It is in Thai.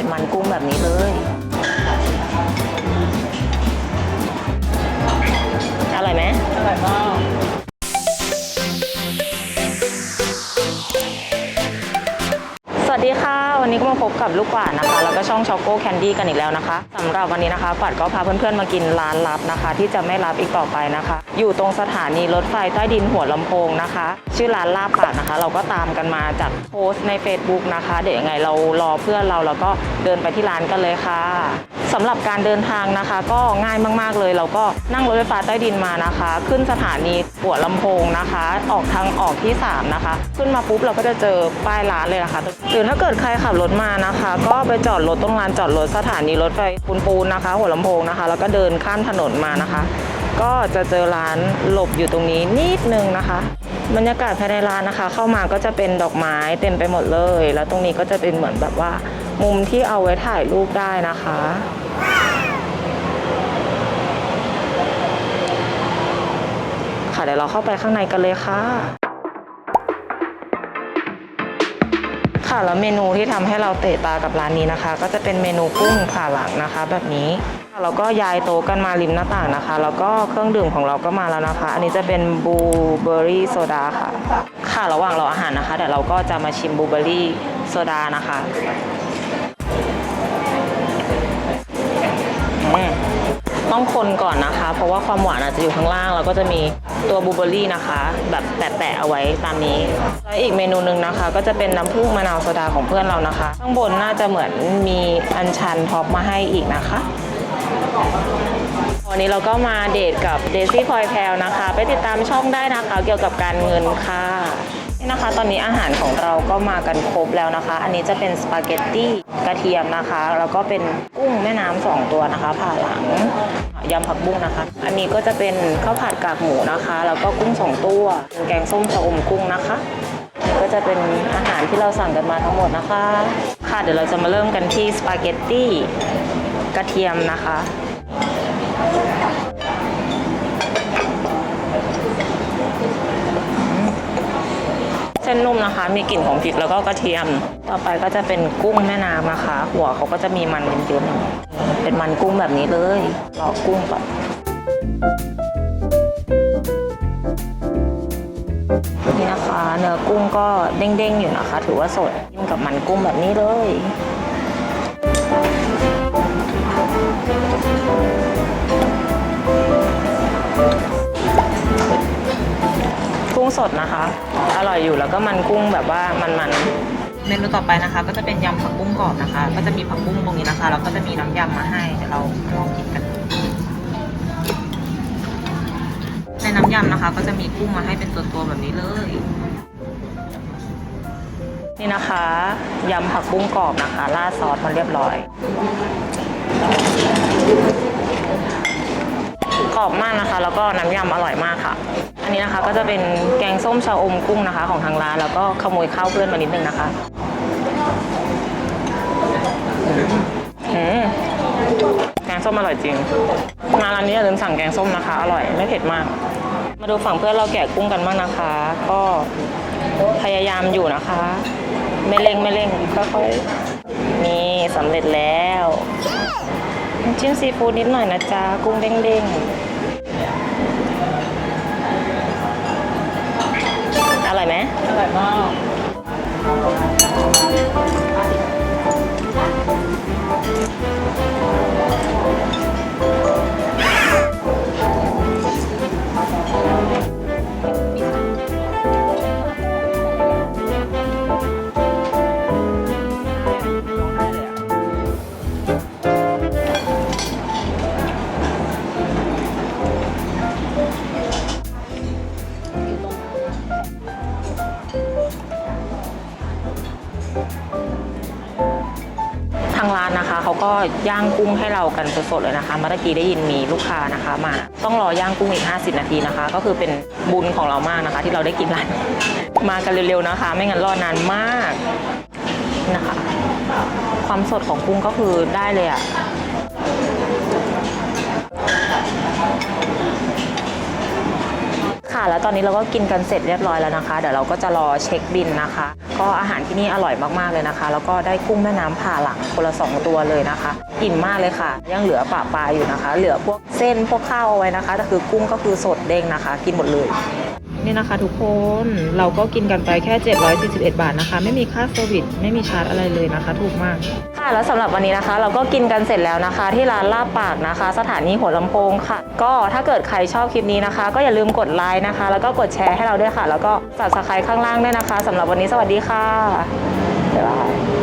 เป็นมันกุ้งแบบนี้เลย อร่อยไหมอร่อยมาก วันนี้ก็มาพบกับลูกกวาดนะคะ แล้วก็ช่องช็อกโก้แคนดี้กันอีกแล้วนะคะสำหรับวันนี้นะคะกวาดก็พาเพื่อนๆมากินร้านลับนะคะ ที่จะไม่รับอีกต่อไปนะคะ อยู่ตรงสถานีรถไฟใต้ดินหัวลำโพงนะคะ ชื่อร้านลาบปากนะคะ เราก็ตามกันมาจากโพสต์ใน Facebook นะคะ เดี๋ยวยังไงเรารอเพื่อนเราแล้วก็เดินไปที่ร้านกันเลยค่ะ สำหรับการเดินทางนะคะ ก็ง่ายมากๆเลย เราก็นั่งรถไฟฟ้าใต้ดินมานะคะ ขึ้นสถานีหัวลำโพงนะคะ ออกทางออกที่ 3 นะคะ ขึ้นมาปุ๊บเราก็จะเจอป้ายร้านเลยนะคะหรือถ้าเกิดใครขับรถมานะคะ ก็ไปจอดรถตรงลานจอดรถสถานีรถไฟปูนปูนนะคะ หัวลำโพงนะคะ แล้วก็เดินข้ามถนนมานะคะ ก็จะเจอร้านหลบอยู่ตรงนี้นิดนึงนะคะบรรยากาศภายในร้านนะคะ เข้ามาก็จะเป็นดอกไม้เต็มไปหมดเลย แล้วตรงนี้ก็จะเป็นเหมือนแบบว่า มุมที่เอาไว้ถ่ายรูปได้นะคะ ค่ะเดี๋ยวเราเข้าไปข้างในกันเลยค่ะ ค่ะแล้วเมนูที่ทำให้เราเตะตากับร้านนี้นะคะ ก็จะเป็นเมนูกุ้งผ่าหลังนะคะ แบบนี้เราก็ย้ายโต๊ะกันมาริมหน้าต่างนะคะ แล้วก็เครื่องดื่มของเราก็มาแล้วนะคะ อันนี้จะเป็นบลูเบอร์รี่โซดาค่ะ ค่ะระหว่างรออาหารนะคะเดี๋ยวเราก็จะมาชิมบลูเบอร์รี่โซดานะคะ ต้องคนก่อนนะคะ เพราะว่าความหวานอาจจะอยู่ข้างล่าง แล้วก็จะมีตัวบลูเบอร์รี่นะคะ แบบแปะๆเอาไว้ตามนี้แล้วอีกเมนูหนึ่งนะคะ ก็จะเป็นน้ำผึ้งมะนาวโซดาของเพื่อนเรานะคะ ข้างบนน่าจะเหมือนมีอัญชันท็อปมาให้อีกนะคะวันนี้เราก็มาเดทกับเดซี่พลอยแพลวนะคะ ไปติดตามช่องได้นะคะ เกี่ยวกับการเงินค่ะ นี่นะคะ ตอนนี้อาหารของเราก็มากันครบแล้วนะคะ อันนี้จะเป็นสปาเกตตี้กระเทียมนะคะ แล้วก็เป็นกุ้งแม่น้ำสองตัวนะคะ ผ่าหลังยำผักบุ้งนะคะ อันนี้ก็จะเป็นข้าวผัดกากหมูนะคะ แล้วก็กุ้งสองตัวแกงส้มชะอมกุ้งนะคะก็จะเป็นอาหารที่เราสั่งกันมาทั้งหมดนะคะ ค่ะเดี๋ยวเราจะมาเริ่มกันที่สปาเกตตี้กระเทียมนะคะ นุ่มนะคะ มีกลิ่นของพริกแล้วก็กระเทียม ต่อไปก็จะเป็นกุ้งแม่น้ำนะคะ หัวเขาก็จะมีมันเยอะๆเป็นมันกุ้งแบบนี้เลยรอกุ้งก่อนนี่นะคะเนื้อกุ้งก็เด้งๆอยู่นะคะ ถือว่าสดจิ้มกับมันกุ้งแบบนี้เลย กุ้งสดนะคะ อร่อยอยู่แล้วก็มันกุ้งแบบว่ามันๆ เมนูต่อไปนะคะ ก็จะเป็นยำผักบุ้งกรอบนะคะ ก็จะมีผักบุ้งตรงนี้นะคะ แล้วก็จะมีน้ำยำมาให้เดี๋ยวเราลองกินกันในน้ำยำนะคะ ก็จะมีกุ้งมาให้เป็นตัวๆแบบนี้เลย นี่นะคะยำผักบุ้งกรอบนะคะราดซอสมาเรียบร้อยกรอบมากนะคะ แล้วก็น้ำยำอร่อยมากค่ะอั นนี้นะคะก็จะเป็นแกงส้มชะอมกุ้งนะคะ ของทางร้านแล้วก็ขโมยข้าวเพื่อนมานิดนึงนะคะแกงส้มอร่อยจริง มาร้านนี้อย่าลืมสั่งแกงส้มนะคะ อร่อยไม่เผ็ดมาก มาดูฝั่งเพื่อนเราแกะกุ้งกันบ้างนะคะ ก็พยายามอยู่นะคะ ไม่เร่งไม่เร่งค่อยๆนี่สำเร็จแล้ว จิ้มซีฟู้ดนิดหน่อยนะจ๊ะ กุ้งเด้งๆ ร่อยไหมอร่อยมาก เขาก็ย่างกุ้งให้เรากันสดๆเลยนะคะเมื่อกี้ได้ยินมีลูกค้านะคะ มาต้องรอย่างกุ้งอีก 50 นาทีนะคะ ก็คือเป็นบุญของเรามากนะคะ ที่เราได้กินร้านมากันเร็วๆนะคะ ไม่งั้นรอนานมากนะคะ ความสดของกุ้งก็คือได้เลยอะ ค่ะ แล้วตอนนี้เราก็กินกันเสร็จเรียบร้อยแล้วนะคะ เดี๋ยวเราก็จะรอเช็คบินนะคะ ก็อาหารที่นี่อร่อยมากๆเลยนะคะ แล้วก็ได้กุ้งแม่น้ำผ่าหลังคนละสองตัวเลยนะคะอิ่มมากเลยค่ะ ยังเหลือปลาปลาอยู่นะคะ เหลือพวกเส้นพวกข้าวเอาไว้นะคะแต่คือกุ้งก็คือสดเด้งนะคะ กินหมดเลย นี่นะคะทุกคนเราก็กินกันไปแค่ 741 บาทนะคะ ไม่มีค่าเซอร์วิสไม่มีชาร์จอะไรเลยนะคะ ถูกมากค่ะแล้วสำหรับวันนี้นะคะ เราก็กินกันเสร็จแล้วนะคะ ที่ร้านลาบปากนะคะ สถานีหัวลำโพงค่ะ ก็ถ้าเกิดใครชอบคลิปนี้นะคะ ก็อย่าลืมกดไลค์นะคะ แล้วก็กดแชร์ให้เราด้วยค่ะ แล้วก็ subscribe ข้างล่างด้วยนะคะสำหรับวันนี้สวัสดีค่ะบ๊ายบาย